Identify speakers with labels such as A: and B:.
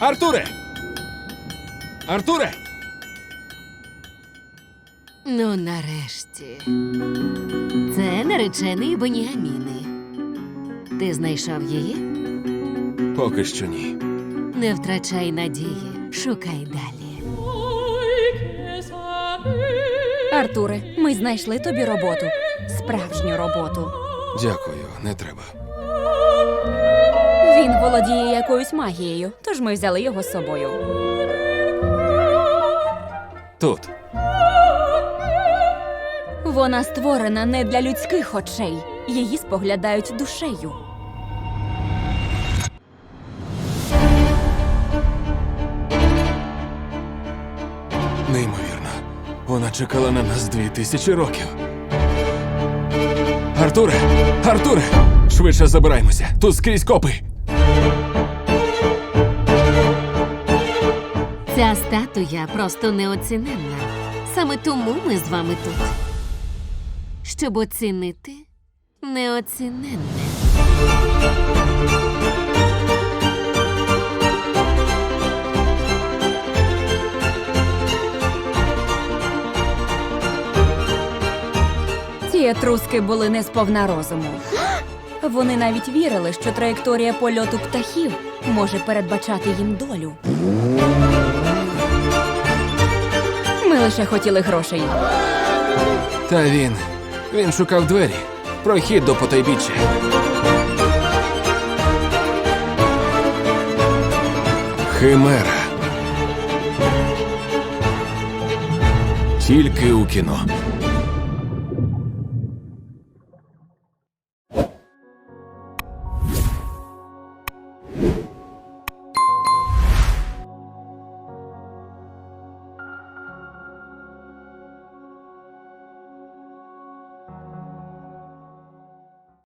A: Артуре! Артуре!
B: Ну, нарешті. Це наречений Беніаміни. Ти знайшов її?
A: Поки що ні.
B: Не втрачай надії, шукай далі.
C: Артуре, ми знайшли тобі роботу. Справжню роботу.
A: Дякую, не треба.
C: Він володіє якоюсь магією, тож ми взяли його з собою.
A: Тут.
C: Вона створена не для людських очей. Її споглядають душею.
A: Неймовірно. Вона чекала на нас дві тисячі років. Артуре! Артуре! Швидше забираємося. Тут скрізь копи.
B: Ця статуя просто неоціненна. Саме тому ми з вами тут. Щоб оцінити неоціненне.
C: Ці етруски були не сповна розуму. Вони навіть вірили, що траєкторія польоту птахів може передбачати їм долю. Лише хотіли грошей.
A: Та він. Він шукав двері. Прохід до потайбіччя. Химера. Тільки у кіно.